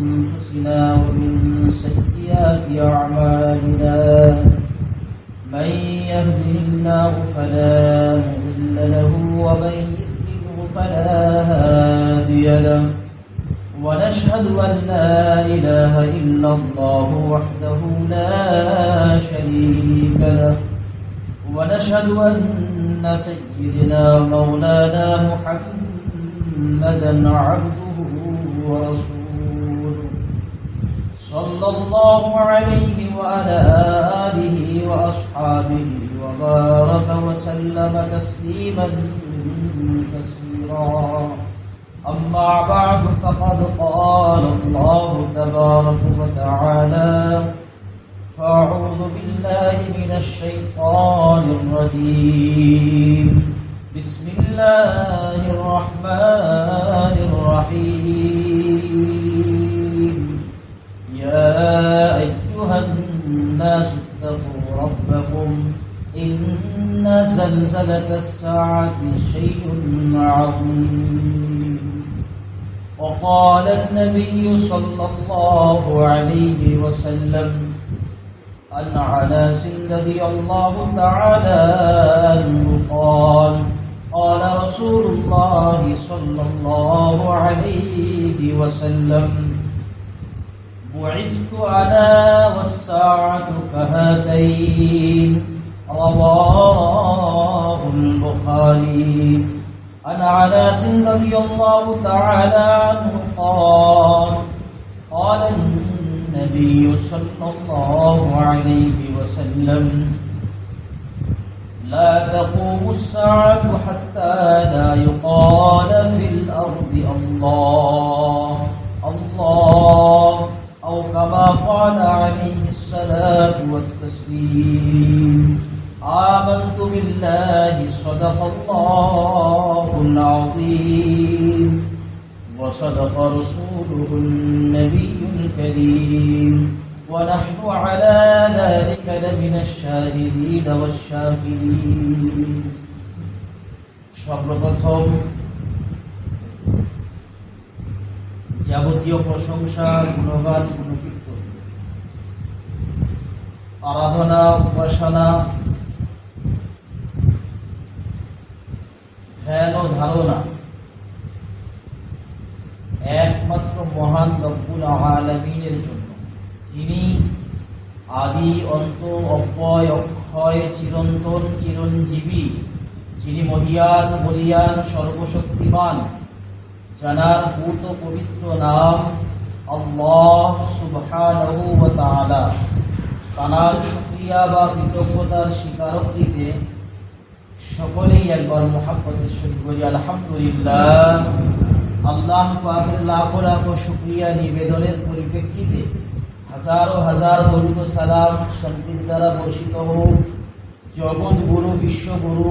ومن سيئات أعمالنا. من يهده الله فلا مضل له ومن يضلله فلا هادي له. ونشهد أن لا إله إلا الله وحده لا شريك له. ونشهد أن سيدنا مولانا محمدا عبده ورسوله. صلى الله عليه وعلى آله وأصحابه وبارك وسلم تسليما كثيرا. أما بعد فقد قال الله تبارك وتعالى فأعوذ بالله من الشيطان الرجيم. بسم الله الرحمن الرحيم. يا أيها الناس اتقوا ربكم إن زلزلة الساعة شيء عظيم. وقال النبي صلى الله عليه وسلم عن عناس رضي الله تعالى عنه قال قال رسول الله صلى الله عليه وسلم بعثت أنا والساعة كهاتين. رواه البخاري. عن عناس رضي الله تعالى عنه قال قال النبي صلى الله عليه وسلم لا تقوم الساعة حتى لا يقال في الأرض الله الله. أو كما قال عليه الصلاة والتسليم آمنت بالله صدق الله العظيم وصدق رسوله النبي الكريم ونحن على ذلك لمن الشاهدين والشاكرين সর্বপ্রথম যাবতীয় প্রশংসা, গুণগান, গুণকীর্তন। আরাধনা, উপাসনা, ধ্যান ও ধারণা। একমাত্র মহান রব্বুল আলামিনের জন্য। যিনি আদি, অন্ত, অব্যয়, অক্ষয়, চিরন্তন, চিরঞ্জীবী, যিনি মহিয়ান, বলিয়ান, সর্বশক্তিমান জানার পূর্ত পবিত্র নাম আল্লাহ সুবহানাহু ওয়া তাআলা। তানার শুকরিয়া বা কৃতজ্ঞতার স্বীকারোক্তিতে সকলেই একবার মোহাম্মদের সহিত বলি, আলহামদুলিল্লাহ। আল্লাহ পাকের লাখো লাখো শুক্রিয়া নিবেদনের পরিপ্রেক্ষিতে হাজারো হাজার দরুদ সালাম শান্তির দ্বারা বর্ষিত হোক। জগৎ গুরু বিশ্বগুরু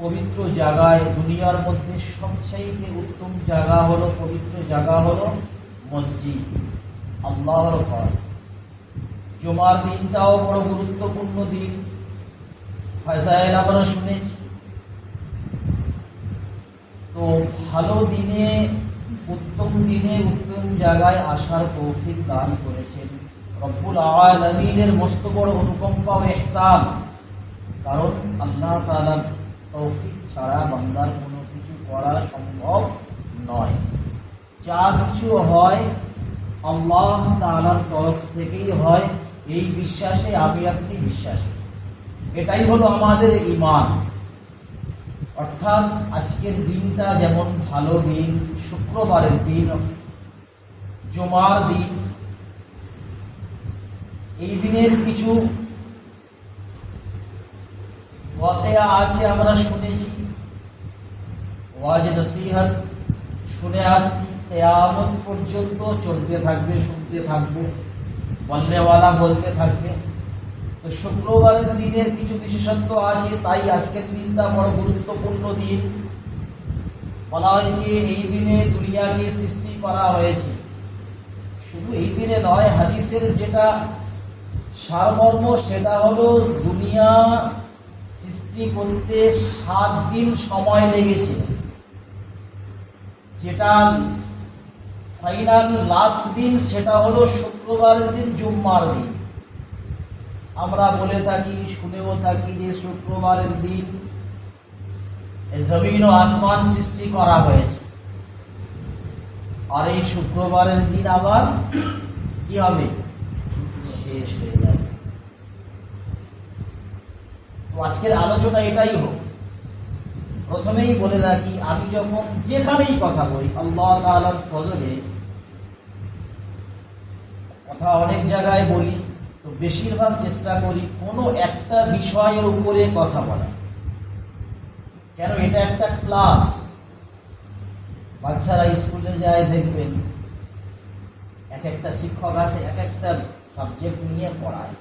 পবিত্র জায়গায়, দুনিয়ার মধ্যে সবচাইতে উত্তম জায়গা হলো, পবিত্র জায়গা হলো মসজিদ, আল্লাহর ঘর। জুমার দিনটাও বড় গুরুত্বপূর্ণ দিন। ফাজাইল আমরা শুনেছি। তো ভালো দিনে, উত্তম দিনে, উত্তম জায়গায় আসার তৌফিক দান করেছেন। রব্বুল আলামিনের মস্ত বড় অনুকম্পা ও ইহসান কারণ আল্লাহ তাআলার তৌফিক ছাড়া বান্দার কোনো কিছু করা সম্ভব নয়। যা কিছু হয়, আল্লাহ তাআলার তরফ থেকেই হয় এই বিশ্বাসে আমি আপনি বিশ্বাসী। এটাই হলো আমাদের ইমান অর্থাৎ আজকের দিনটা যেমন ভালো দিন, শুক্রবারের দিন, জুমার দিন, এই দিনের কিছু ওয়াকেয়া আছে আমরা শুনেছি ওয়াজ নসিহত শুনে আসছি কেয়ামত পর্যন্ত চলতে থাকবে শুনতে থাকব বলনেওয়ালা বলতে থাকবে তো শুক্রবারের দিনের কিছু বিশেষত্ব আছে তাই আজকের দিনটা বড় গুরুত্বপূর্ণ দিন বলা হয়েছে, এই দিনে দুনিয়াকে সৃষ্টি করা হয়েছে। শুধু এই দিনে নয়, হাদিসের যেটা সারমর্ম, সেটা হলো দুনিয়া সৃষ্টি করতে সাত দিন সময় লেগেছে। যেটা ফাইনাল লাস্ট দিন, সেটা হলো শুক্রবারের দিন, জুম্মার দিন। আমরা বলে থাকি, শুনেও থাকি যে শুক্রবারের দিন জমিন ও আসমান সৃষ্টি করা হয়েছে। আর এই শুক্রবারের দিন আবার কি হবে? শেষ হয়ে যাবে। আজকের আলোচনা এটাই হোক। প্রথমেই বলে রাখি, আমি যখন যেখানেই কথা বলি, আল্লাহ তাআলার ফজলে কথা অনেক জায়গায় বলি, তো বেশিরভাগ চেষ্টা করি কোনো একটা বিষয়ের উপরে কথা বলা। কেন এটা একটা ক্লাস? বাচ্চারা স্কুলে যায়, দেখবেন এক একটা শিক্ষক আছে, এক একটা সাবজেক্ট নিয়ে পড়ায়।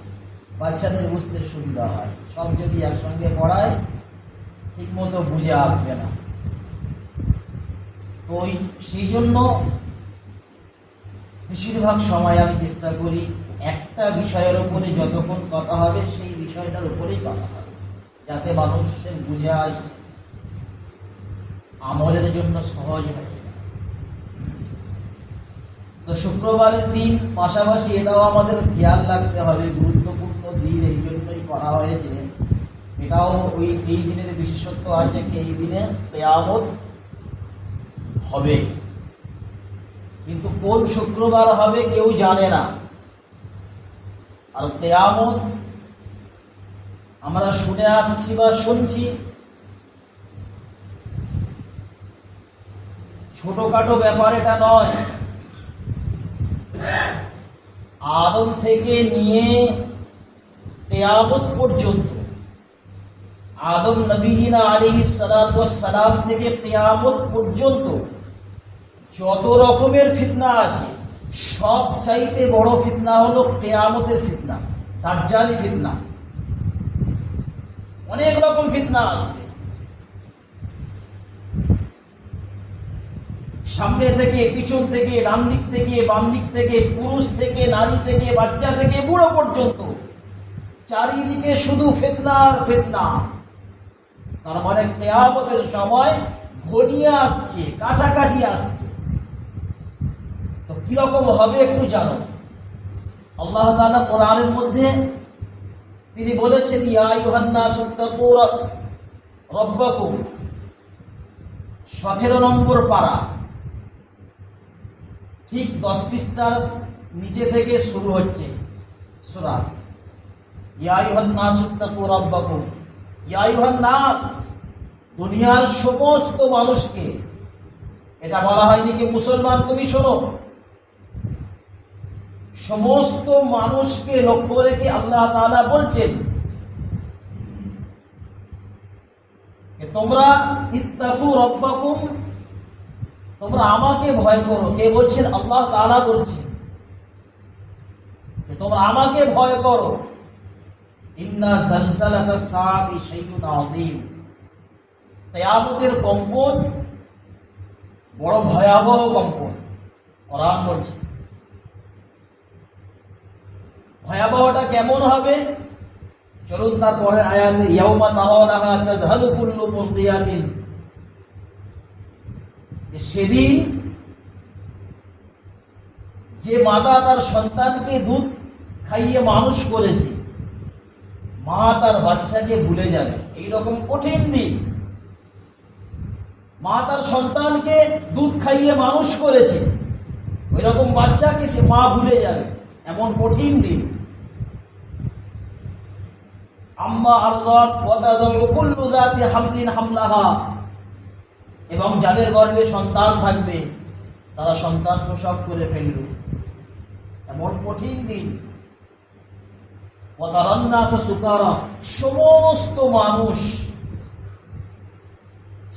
বাচ্চাদের বুঝতে সুবিধা হয়। সব যদি একসঙ্গে পড়ায় ঠিক মতো বুঝে আসবে না। তো ওই, সেই জন্য বেশিরভাগ সময় আমি চেষ্টা করি একটা বিষয়ের উপরে যতক্ষণ কথা হবে, সেই বিষয়টার উপরেই কথা হবে, যাতে মানুষের বুঝে আসে। আমলের জন্য সহজ হয়ে। তো শুক্রবারের দিন পাশাপাশি এটাও আমাদের খেয়াল রাখতে হবে গুরুত্বপূর্ণ দিন এই জন্যই করা হয়েছে। এটাও ওই এই দিনের বিশেষত্ব আছে কি এই দিনে কেয়ামত হবে। কিন্তু কোন শুক্রবার হবে কেউ জানে না। আর কেয়ামত আমরা শুনে আসছি বা শুনছি, ছোটখাটো ব্যাপার এটা নয়। আদম থেকে নিয়ে কেয়ামত পর্যন্ত। আদম নবীনা আলী সালাম থেকে কেয়ামত পর্যন্ত যত রকমের ফিতনা আছে, সব চাইতে বড় ফিতনা হলো কেয়ামতের ফিতনা, দাজ্জালি ফিতনা। অনেক রকম ফিতনা আসবে সামনে থেকে, পিছন থেকে, ডান দিক থেকে, বাম দিক থেকে, পুরুষ থেকে, নারী থেকে, বাচ্চা থেকে, বুড়ো পর্যন্ত চারিদিকে শুধু ফেতনা আর ফেতনা। তার মানে কেয়ামতের সময় ঘনিয়ে আসছে, কাছাকাছি আসছে। তো কীরকম হবে একটু জানো। আল্লাহ তাআলা কোরআনের মধ্যে তিনি বলেছেন রব্বাকুম। সতেরো নম্বর পারা। ঠিক দশ পৃষ্ঠার নিচে থেকে শুরু হচ্ছে সুরা। ইউহান্নাস দুনিয়ার সমস্ত মানুষকে, এটা বলা হয়নি কি মুসলমান? তুমি শোনো। সমস্ত মানুষকে লক্ষ্য রেখে আল্লাহ তালা বলছেন তোমরা ইত্তাকু রব্বাকুম, তোমরা আমাকে ভয় করো। কে বলছেন? আল্লাহ তালা বলছেন তোমরা আমাকে ভয় করো। ইন্না কম্পন বড় ভয়াবহ কম্পন কোরআন বলছে ভয়াবহটা কেমন হবে? চলুন তারপরে সেদিন যে মাতা তার সন্তানকে দুধ খাইয়ে মানুষ করেছে মা তার বাচ্চাকে ভুলে যাবে। এইরকম কঠিন দিন। মা তার সন্তানকে দুধ খাইয়ে মানুষ করেছে। ওই রকম বাচ্চাকে সে মা ভুলে যাবে। এমন কঠিন দিন। আম্মা হামলিন এবং যাদের গর্ভে সন্তান থাকবে, তারা সন্তান প্রসব করে ফেলবে। এমন কঠিন দিন। সমস্ত মানুষ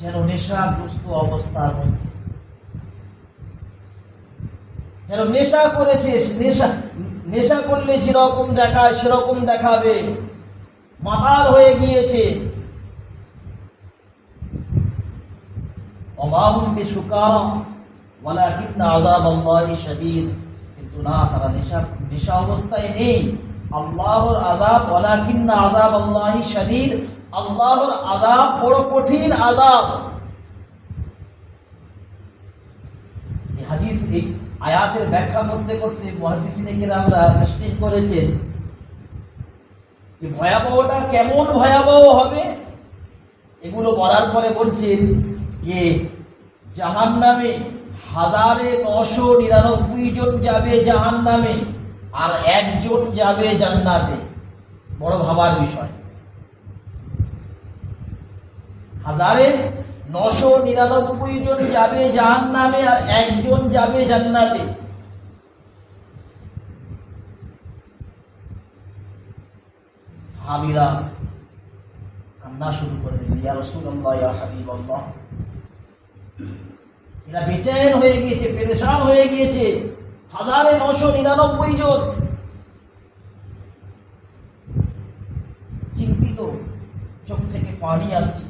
যেন নেশাগ্রস্ত অবস্থার মধ্যে। যেন নেশা করেছে, নেশা নেশা করলে যেরকম দেখায়, সেরকম দেখাবে। মাতাল হয়ে গিয়েছে। কিন্তু না, তারা নেশা নেশা অবস্থায় নেই। আল্লাহর আযাব, ওয়ালাকিন্না আযাব আল্লাহি শাদীদ। আল্লাহর আযাব বড় কঠিন এই হাদিস, এই আয়াতের ব্যাখ্যা করতে করতে মুহাদ্দিসিনে কেরামরা তাশরীহ করেছেন যে ভয়াবহটা কেমন ভয়াবহ হবে? এগুলো বলার পরে বলছেন যে জাহান নামে হাজারে নশো নিরানব্বই জন যাবে জাহান নামে আর একজন যাবে জান্নাতে। বড় ভাবার বিষয়। হাজারে নশো নিরানব্বই জন যাবে জাহান নামে আর একজন যাবে জান্নাতে। কান্না শুরু করে হাবিবাল্লাহ। এরা বেচেন হয়ে গিয়েছে, পেরেশান হয়ে গিয়েছে। হাজারে নশো নিরানব্বই জন চিন্তিত চোখ থেকে পানি আসছে।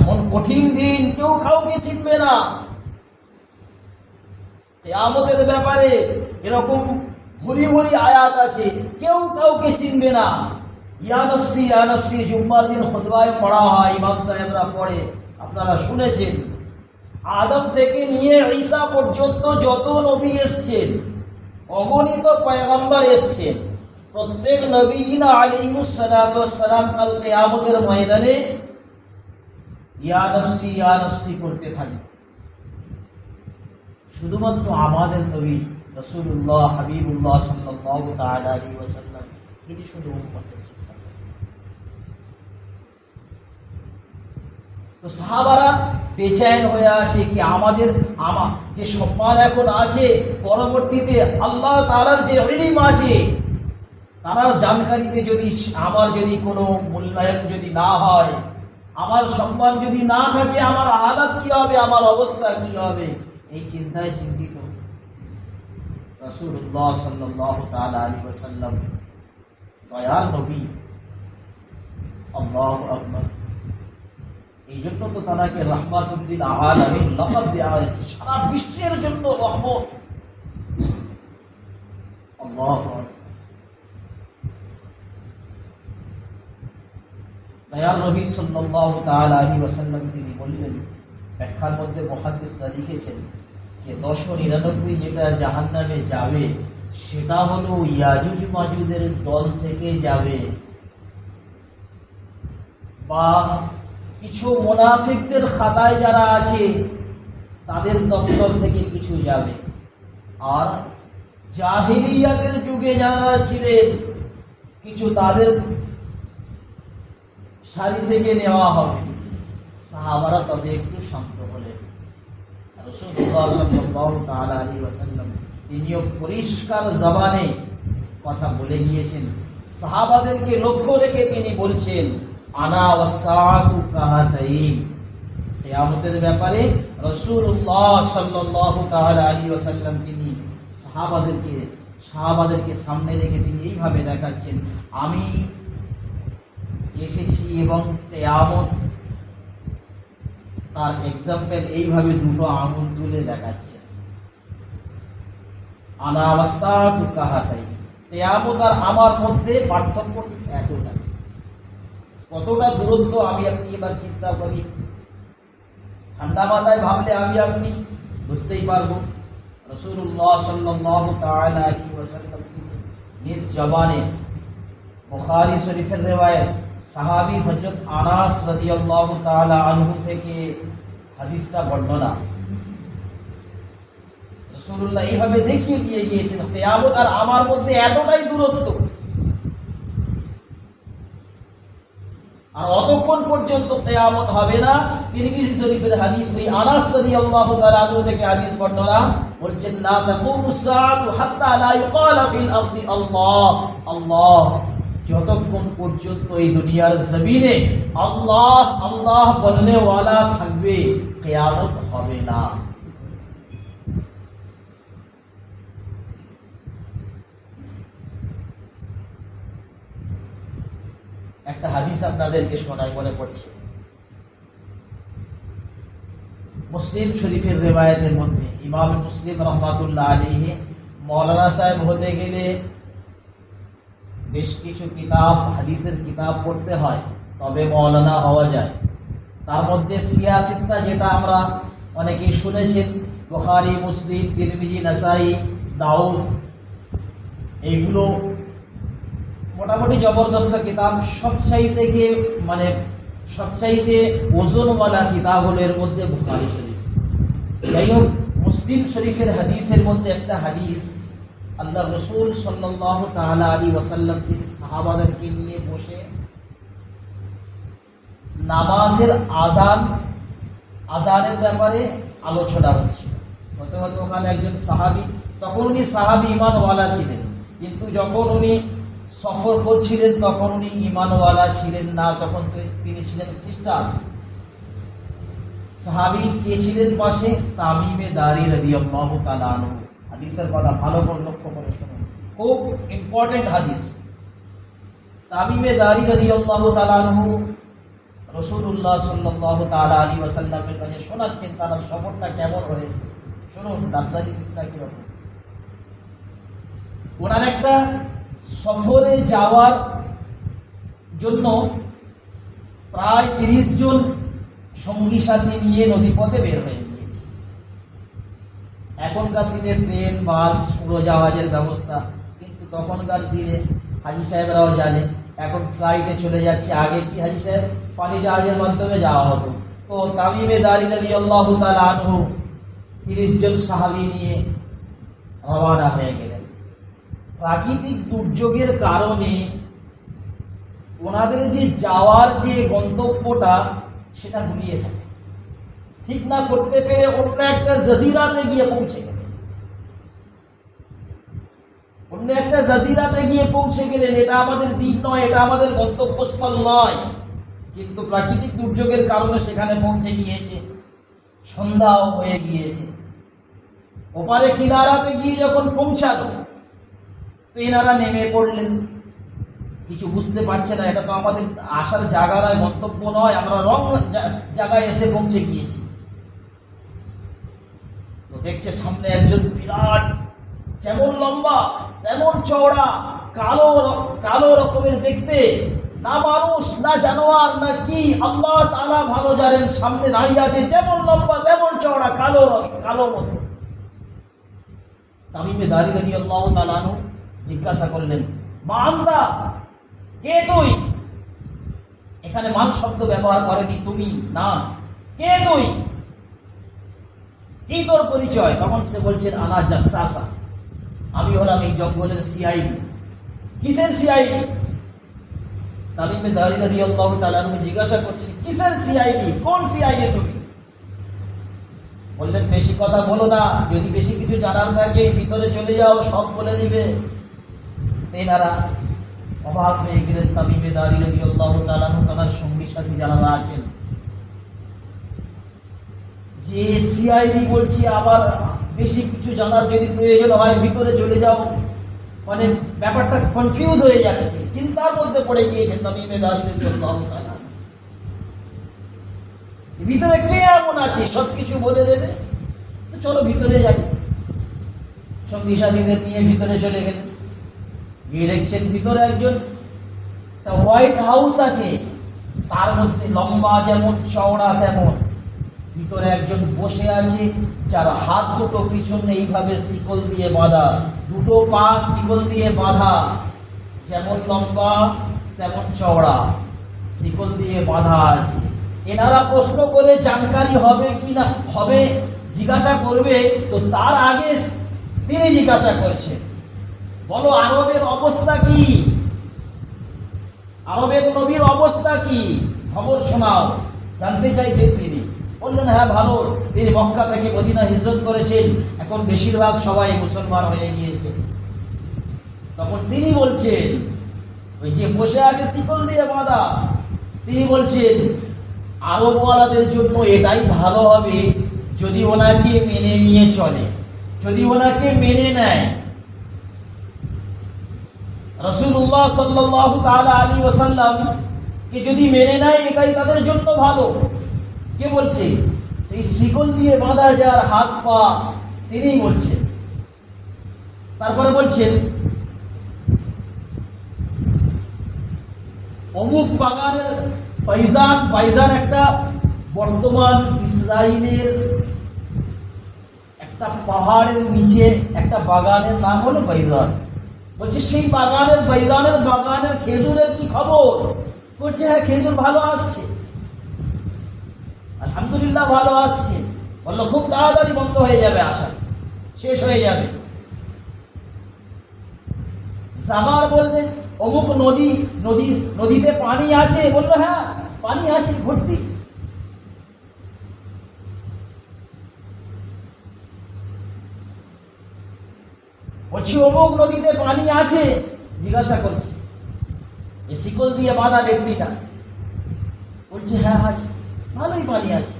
এমন কঠিন দিন কেউ কাউকে চিনবে না। এই আমতের ব্যাপারে এরকম ভরি ভরি আয়াত আছে, কেউ কাউকে চিনবে না। ইয়ানফসি ইয়ানফসি জুম্মার দিন খুতবায় পড়া হয়, ইমাম সাহেবরা পড়ে। আপনারা শুনেছেন। আদম থেকে নিয়ে ঈসা পর্যন্ত যত নবী এসছেন, অগণিত পয়গম্বর এসছেন, প্রত্যেক নবীনা আলিমুস সালাম কাল কিয়ামতের ময়দানে ইয়া নফসি করতে থাকে শুধুমাত্র আমাদের নবী রসুল্লাহ হাবিবুল্লাহ সাল্লাল্লাহু তাআলা আলাইহি ওয়াসাল্লাম, তিনি শুধু উম্মতের তো সাহাবারা বেচাইন হয়ে আছে কি আমাদের আমা যে সম্মান এখন আছে, পরবর্তীতে আল্লাহ তাআলার যে ইলম আছে তার জানকারিতে যদি আমার যদি কোনো মূল্যায়ন যদি না হয়, আমার সম্মান যদি না থাকে, আমার হালাত কি হবে, আমার অবস্থা কি হবে? এই চিন্তায় চিন্তিত। ওয়াসাল্লাম, দয়াল নবী, আল্লাহু এই জন্য তো তাকে রাহমাতুল্লিল আলামিন লকব দেওয়া হয়েছে। সারা বিশ্বের জন্য রহমত মধ্যে মুহাদ্দিসরা লিখেছেন যে, দশশো নিরানব্বই যেটা জাহান্নামে যাবে, সেটা হলো ইয়াজুজ মাজুদের দল থেকে যাবে। বা কিছু মোনাফিকদের খাতায় যারা আছে, তাদের দপ্তর থেকে কিছু যাবে। আর জাহিলিয়াতের যুগে যারা ছিলেন, কিছু তাদের সারি থেকে নেওয়া হবে। সাহাবারা তবে একটু শান্ত হলেন। তিনিও পরিষ্কার জবানে কথা বলে গিয়েছেন। সাহাবাদেরকে লক্ষ্য রেখে তিনি বলছেন আনা ওয়াসাতু কাহাতাইন। কিয়ামতের ব্যাপারে রাসূলুল্লাহ সাল্লাল্লাহু তাআলা আলাইহি ওয়াসাল্লাম তিনি সাহাবাদেরকে সাহাবাদেরকে সামনে রেখে তিনি এইভাবে দেখাচ্ছেন, আমি এসেছি এবং কেয়ামত তার এক্সাম্পল এইভাবে দুটো আঙুল তুলে দেখাচ্ছে। আনাবাসাতু কাহাতাই কেয়ামত আর আমার মধ্যে পার্থক্য ঠিক এতটা কতটা দূরত্ব আমি আপনি এবার চিন্তা করি। ঠান্ডা মাথায় ভাবলে আমি আপনি বুঝতেই পারব। রসুল্লাহ সাল্লাল্লাহু তাআলা আলাইহি ওয়াসাল্লাম নিজ জবানে বুখারী শরীফের রেওয়ায়েত সাহাবী হযরত আনাস রাদিয়াল্লাহু তাআলা আনহু থেকে হাদিসটা বর্ণনা। রাসূলুল্লাহ এইভাবে দেখিয়ে দিয়ে গিয়েছেন, কিয়ামত আর আমার মধ্যে এতটাই দূরত্ব আর অতক্ষণ পর্যন্ত কেয়ামত হবে না। তিরমিজি শরীফের হাদিস ওই আনাস রাদিয়াল্লাহু তাআলা আনহু থেকে হাদিস বর্ণনা বলছেন লা তাকুমু সাআতু হাত্তা লা ইউকালা ফিল আরদি আল্লাহ। আল্লাহ, যতক্ষণ পর্যন্ত এই দুনিয়ার জমিনে আল্লাহ আল্লাহ বলনে ওয়ালা থাকবে, কেয়ামত হবে না। একটা হাদিস আপনাদেরকে শোনাই, মনে পড়ছে। মুসলিম শরীফের রেবায়তের মধ্যে ইমাম মুসলিম রহমাতুল্লাহ আলীহে মৌলানা সাহেব হতে গেলে বেশ কিছু কিতাব, হাদিসের কিতাব পড়তে হয়, তবে মৌলানা হওয়া যায়। তার মধ্যে সিয়াসিত্তা যেটা আমরা অনেকেই শুনেছেন, বুখারী, মুসলিম, তিরমিজি, নাসাই, দাউদ, এইগুলো মোটামুটি জবরদস্ত কিতাব সবচাইতে গিয়ে মানে সবচাইতে ওজনওয়ালা কিতাব হলো এর মধ্যে বুখারি শরীফ। যাই হোক মুসলিম শরীফের হাদিসের মধ্যে একটা হাদিস আল্লাহ রসুল সাল্লাহ তালা আলী ওয়াসাল্লাম তিনি সাহাবাদেরকে নিয়ে বসে নামাজের আজান আজানের ব্যাপারে আলোচনা হচ্ছে হতে হতে ওখানে একজন সাহাবি, তখন উনি সাহাবি ইমানওয়ালা ছিলেন। কিন্তু যখন উনি সফর করছিলেন তখন উনি ইমানওয়ালা ছিলেন না, তখন তিনি ছিলেন খ্রিস্টান। সাহাবি কে ছিলেন পাশে? তামিমে দাঁড়িয়ে রাদিয়াল্লাহু তাআলা আনহু। হাদিসের কথা ভালো করে লক্ষ্য করে শুনুন। খুব ইম্পর্টেন্ট হাদিস। তামিমে দাঁড়িয়ে রাদিয়াল্লাহু তাআলা আনহু রসুল্লাহ সাল্লাহ তালা আলী ওয়াসাল্লামের কাছে শোনাচ্ছেন, তার সফরটা কেমন হয়েছে? শুনুন দাবজালি ঠিকঠাক কীরকম। ওনার একটা সফরে যাওয়ার জন্য প্রায় তিরিশ জন সঙ্গী সাথী নিয়ে নদীপথে বের হয়ে গিয়েছে। এখনকার দিনে ট্রেন, বাস, উড়োজাহাজের ব্যবস্থা, কিন্তু তখনকার দিনে হাজি সাহেবরাও জানে, এখন ফ্লাইটে চলে যাচ্ছে, আগে কি হাজি সাহেব পানি জাহাজের মাধ্যমে যাওয়া হতো? তো তামিমে দাঁড়ি নদী আল্লাহ আনহু তিরিশ জন সাহাবি নিয়ে রওনা হয়ে গেলেন। প্রাকৃতিক দুর্যোগের কারণে ওনাদের যে যাওয়ার যে গন্তব্যটা, সেটা গুলিয়ে থাকে ঠিক না করতে পেরে অন্য একটা জাজিরাতে গিয়ে পৌঁছে গেলেন। অন্য একটা জাজিরাতে গিয়ে পৌঁছে গেলেন, এটা আমাদের দ্বীপ নয়, এটা আমাদের গন্তব্যস্থল নয়। কিন্তু প্রাকৃতিক দুর্যোগের কারণে সেখানে পৌঁছে গিয়েছে, সন্ধ্যাও হয়ে গিয়েছে। ওপারে কিনারাতে গিয়ে যখন পৌঁছালো তো এনারা নেমে পড়লেন। কিছু বুঝতে পারছে না, এটা তো আমাদের আসার জায়গা নয় গন্তব্য নয়, আমরা রং জায়গায় এসে পৌঁছে গিয়েছি। তো দেখছে সামনে একজন বিরাট, যেমন লম্বা, তেমন চওড়া, কালো কালো রকমের দেখতে। না মানুষ, না জানোয়ার, না কি, আল্লাহ তাআলা ভালো জানেন, সামনে দাঁড়িয়ে আছে, যেমন লম্বা, তেমন চওড়া, কালো কালো মতো। তামিমে দাঁড়িয়ে দাঁড়িয়ে আল্লাহ তালানো জিজ্ঞাসা করলেন মা কে তুই? এখানে মান শব্দ ব্যবহার করেনি তুমি, না। কে তুই? কি তোর পরিচয়? তখন সে বলছেন, আনা জাসাসা। আমি হলাম এই জঙ্গলের সিআইডি। কিসের সিআইডি? তামিমে দাঁড়িয়ে দাঁড়িয়ে আল্লাহ তালানু জিজ্ঞাসা করছেন, কিসের সিআইডি? কোন সিআইডি তুমি? বললেন, বেশি কথা বলো না। যদি বেশি কিছু জানার থাকে, ভিতরে চলে যাও, সব বলে দিবে। তেনারা অবাক হয়ে গেলেন তামিমে দাঁড়িয়ে দিয়ে আল্লাহ তালানু তার সঙ্গী সাথী যারা আছেন। যে সিআইডি বলছি, আবার বেশি কিছু জানার যদি প্রয়োজন হয়, ভিতরে চলে যাও। মানে ব্যাপারটা কনফিউজ হয়ে যাচ্ছে, চিন্তার মধ্যে পড়ে গিয়েছেন তামিমে দাঁড়িয়ে দিয়ে আল্লাহ ভিতরে কে এমন আছে? সবকিছু বলে দেবে। চলো ভিতরে যাই। সঙ্গী সাথীদের নিয়ে ভিতরে চলে গেলেন। গিয়ে দেখছেন ভিতরে একজন হোয়াইট হাউস আছে। তার মধ্যে লম্বা যেমন, চওড়া তেমন। ভিতরে একজন বসে আছে, যার হাত দুটো পিছনে এইভাবে শিকল দিয়ে বাঁধা। দুটো পা শিকল দিয়ে বাঁধা। যেমন লম্বা, তেমন চওড়া। শিকল দিয়ে বাঁধা আছে। এনারা প্রশ্ন করে, জানকারি হবে কি না? হবে? জিজ্ঞাসা করবে? তো তার আগে তিনি জিজ্ঞাসা করছেন। বলো, আরবের অবস্থা কি? আরবের নবীর অবস্থা কি? খবর শোনাও। জানতে চাইছেন তিনি। বললেন হ্যাঁ ভালো। তিনি মক্কা থেকে মদিনা হিজরত করেছেন। এখন বেশিরভাগ সবাই মুসলমান হয়ে গিয়েছে। তখন তিনি বলছেন, ওই যে বসে আছে শিকল দিয়ে বাঁধা, তিনি বলছেন, আরবওয়ালাদের জন্য এটাই ভালো হবে যদি ওনাকে মেনে নিয়ে চলে। যদি ওনাকে মেনে নেয় রসুল্লাহ সাল্লাহ তালা আলী ওসাল্লাম কে যদি মেনে নেয় এটাই তাদের জন্য ভালো। কে বলছে? সেই শিকল দিয়ে বাঁধা যার হাত পা, তিনিই বলছেন। তারপরে বলছেন, অমুক বাগানের পাইজান পাইজান একটা বর্তমান ইসরায়েলের একটা পাহাড়ের নিচে একটা বাগানের নাম হলো বাইজান বলছে, সেই বাগানের বাইজানের বাগানের খেজুরের কি খবর? বলছে হ্যাঁ খেজুর ভালো আসছে। আলহামদুলিল্লাহ ভালো আসছে। বলল, খুব তাড়াতাড়ি বন্ধ হয়ে যাবে আসা শেষ হয়ে যাবে। জামার বললেন অমুক নদী নদী, নদীতে পানি আছে? বলল হ্যাঁ পানি আছে, ভর্তি। বলছি, অমুক নদীতে পানি আছে? জিজ্ঞাসা করছি। এই শিকল দিয়ে বাঁধা ব্যক্তিটা বলছে হ্যাঁ আছে। ভালোই পানি আছে।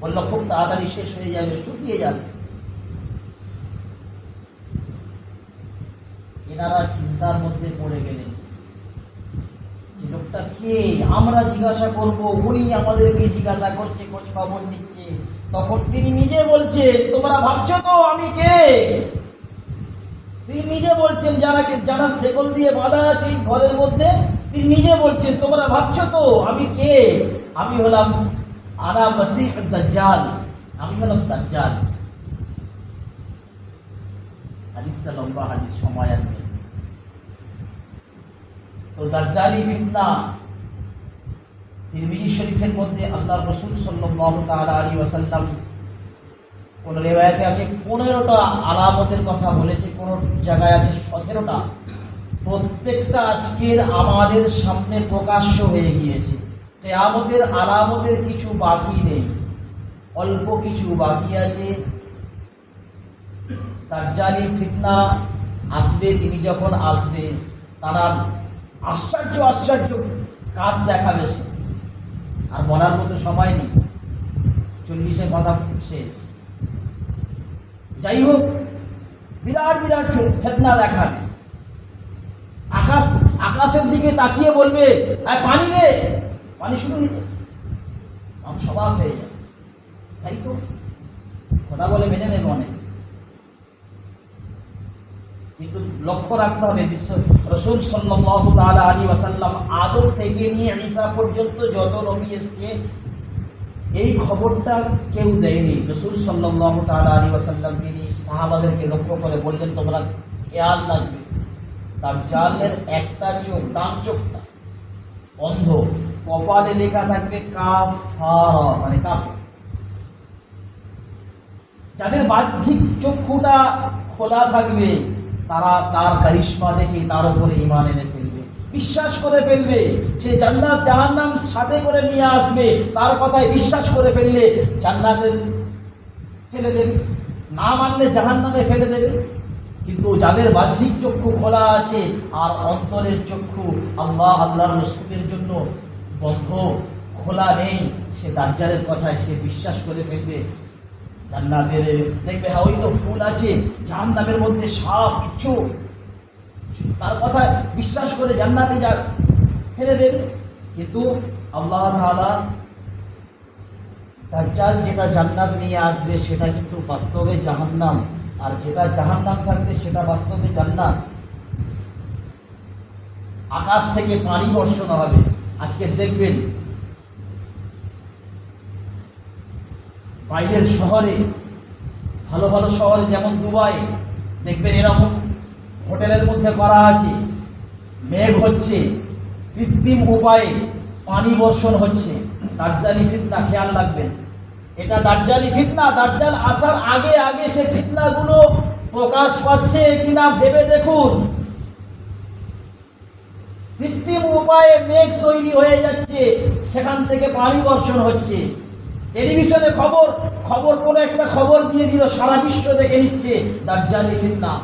বলল, খুব তাড়াতাড়ি শেষ হয়ে যাবে শুকিয়ে যাবে। এনারা চিন্তার মধ্যে পড়ে গেলেন। লোকটা কে? আমরা জিজ্ঞাসা করব, উনি আমাদেরকে জিজ্ঞাসা করছে খোঁজ খবর নিচ্ছে। তখন তিনি নিজে বলছে তোমরা ভাবছ তো আমি কে? তিনি নিজে বলছেন যারা যারা সেকল দিয়ে বাঁধা আছে ঘরের মধ্যে, তিনি নিজে বলছেন, তোমরা ভাবছ তো, আমি কে? আমি হলাম আনা মাসিহ দাজ্জাল। আমি হলাম দাজ্জাল। হাদিসটা লম্বা, হাদিস সময় আর নেই। তো দাজ্জালি ফিতনা। তিরমিজি শরীফের মধ্যে আল্লাহ রসুল সাল্লাল্লাহু তাআলা আলাইহি ওয়াসাল্লাম কোন রেওয়ায়তে আছে, পনেরোটা আলামতের কথা বলেছে, কোন জায়গায় আছে সতেরোটা। প্রত্যেকটা আজকের আমাদের সামনে প্রকাশ্য হয়ে গিয়েছে। কেয়ামতের আলামতের কিছু বাকি নেই। অল্প কিছু বাকি আছে। তার জানি ফিতনা আসবে, তিনি যখন আসবে তারা আশ্চর্য আশ্চর্য কাজ দেখাবে সে। আর বলার মতো সময় নেই। চল্লিশের কথা শেষ। যাই হোক বিরাট বিরাট ফেতনা দেখাবে। আকাশ, আকাশের দিকে তাকিয়ে বলবে আর পানি দে পানি হয়ে যাবে আমি হয়ে যায়। তাই তো কথা বলে মেনে নেবে অনেক। কিন্তু লক্ষ্য রাখতে হবে বিশ্ব রসুল সাল্লাহ আলী ওয়াসাল্লাম আদম থেকে নিয়ে ঈসা পর্যন্ত যত নবী এসছে এই খবরটা কেউ দেয়নি। রসুল সাল্লাহ আলী ওয়াসাল্লাম, তিনি সাহাবাদেরকে লক্ষ্য করে বললেন, তোমরা খেয়াল রাখবে, তার জালের একটা চোখ, ডান চোখটা অন্ধ। কপালে লেখা থাকবে কাফারা মানে কাফে যাদের বাহ্যিক চক্ষুটা খোলা থাকবে, তারা তার কারিশ্মা দেখে তার উপরে ইমান এনে ফেলবে বিশ্বাস করে ফেলবে। সে জান্নাত জাহান্নাম সাথে করে নিয়ে আসবে। তার কথায় বিশ্বাস করে ফেললে জান্নাতের ফেলে দেবে। না মানলে জাহান্নামে ফেলে দেবে। কিন্তু যাদের বাহ্যিক চক্ষু খোলা আছে আর অন্তরের চক্ষু আল্লাহ আল্লাহ রসুলের জন্য বন্ধ, খোলা নেই, সে দাজ্জালের কথায় সে বিশ্বাস করে ফেলবে। জান্নাত দিয়ে দেবে দেখবে হ্যাঁ ওই তো ফুল আছে। জাহান্নামের মধ্যে সাপ কিচ্ছু তার কথা বিশ্বাস করে জান্নাতে যা ফেলে দেবে। কিন্তু আল্লাহ তাআলা দাজ্জাল যেটা জান্নাত নিয়ে আসবে, সেটা কিন্তু বাস্তবে জাহান্নাম। আর যেটা জাহান্নাম থাকবে, সেটা বাস্তবে জান্নাত। আকাশ থেকে পানি বর্ষণ হবে। আজকে দেখবেন, বাইরের শহরে, ভালো ভালো শহরে যেমন দুবাই, দেখবেন এরকম হোটেলের মধ্যে করা আছে। মেঘ হচ্ছে, কৃত্রিম উপায়ে পানি বর্ষণ হচ্ছে। দার্জালি ফিতনা খেয়াল রাখবেন। এটা দার্জালি ফিতনা, দার্জাল আসার আগে আগে সে ফিতনাগুলো প্রকাশ পাচ্ছে কিনা ভেবে দেখুন। কৃত্রিম উপায়ে মেঘ তৈরি হয়ে যাচ্ছে, সেখান থেকে পানি বর্ষণ হচ্ছে। টেলিভিশনে খবর খবর কোন একটা খবর দিয়ে দিল, সারা বিশ্ব দেখে নিচ্ছে দার্জালি ফিতনা।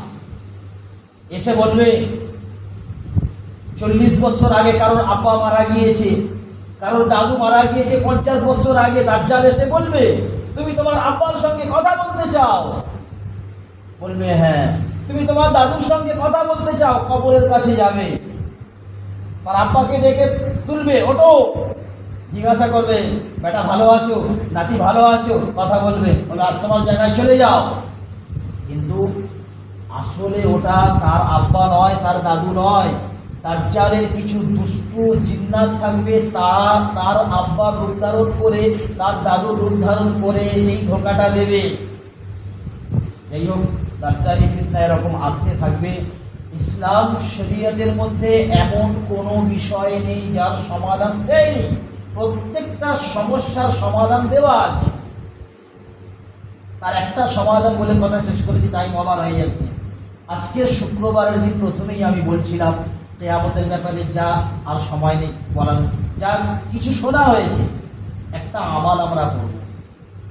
এসে বলবে, চল্লিশ বছর আগে কারোর আব্বা মারা গিয়েছে, কারোর দাদু মারা গিয়েছে, পঞ্চাশ বছর আগে দার্জাল এসে বলবে, তুমি তোমার আব্বার সঙ্গে কথা বলতে চাও? বলবে হ্যাঁ তুমি তোমার দাদুর সঙ্গে কথা বলতে চাও, কবরের কাছে যাবে। তার আব্বাকে ডেকে তুলবে ওটো জিজ্ঞাসা করবে, বেটা ভালো আছো? নাতি ভালো আছো? কথা বলবে বলে আর তোমার জায়গায় চলে যাও। কিন্তু আসলে ওটা তার আব্বা নয়, তার দাদু নয়। তার চারের কিছু দুষ্টু জিন্নাত থাকবে তার তার আব্বা রূপ ধারণ করে, তার দাদু রূপ ধারণ করে, সেই ধোকাটা দেবে। যাই হোক দার্জারি ফিতনা এরকম আসতে থাকবে। ইসলাম শরীয়তের মধ্যে এমন কোনো বিষয় নেই যার সমাধান দেয়নি প্রত্যেকটা সমস্যার সমাধান দেওয়া আছে। তার একটা সমাধান বলে কথা শেষ করেছি, তাই আমার হয়ে যাচ্ছে। আজকে শুক্রবারের দিন প্রথমেই আমি বলছিলাম, কেয়ামতের ব্যাপারে যা আর সময় নেই বলার। যা কিছু শোনা হয়েছে, একটা আমাল আমরা করব।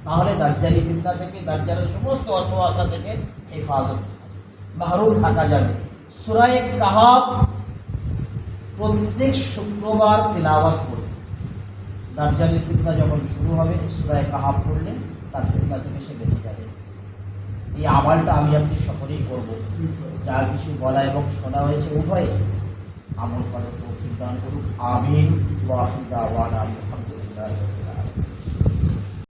তাহলে দার্জালি ফিতনা থেকে দার্জারের সমস্ত অসুয়াশা থেকে হেফাজত। মাহরুম থাকা যাবে। সুরায় কাহাব প্রত্যেক শুক্রবার তেলাওয়াত করবে। দার্জালি ফিতনা যখন শুরু হবে, সুরায় কাহাব পড়লে তার ফিতনা থেকে সে বেঁচে যাবে। এই আমালটা আমি আপনি সকলেই করব। যা কিছু বলা এবং শোনা হয়েছে উভয়ে আমল করার তৌফিক দান করুক। আমিন। ওয়াহিদা ওয়ানা আলহামদুলিল্লাহ।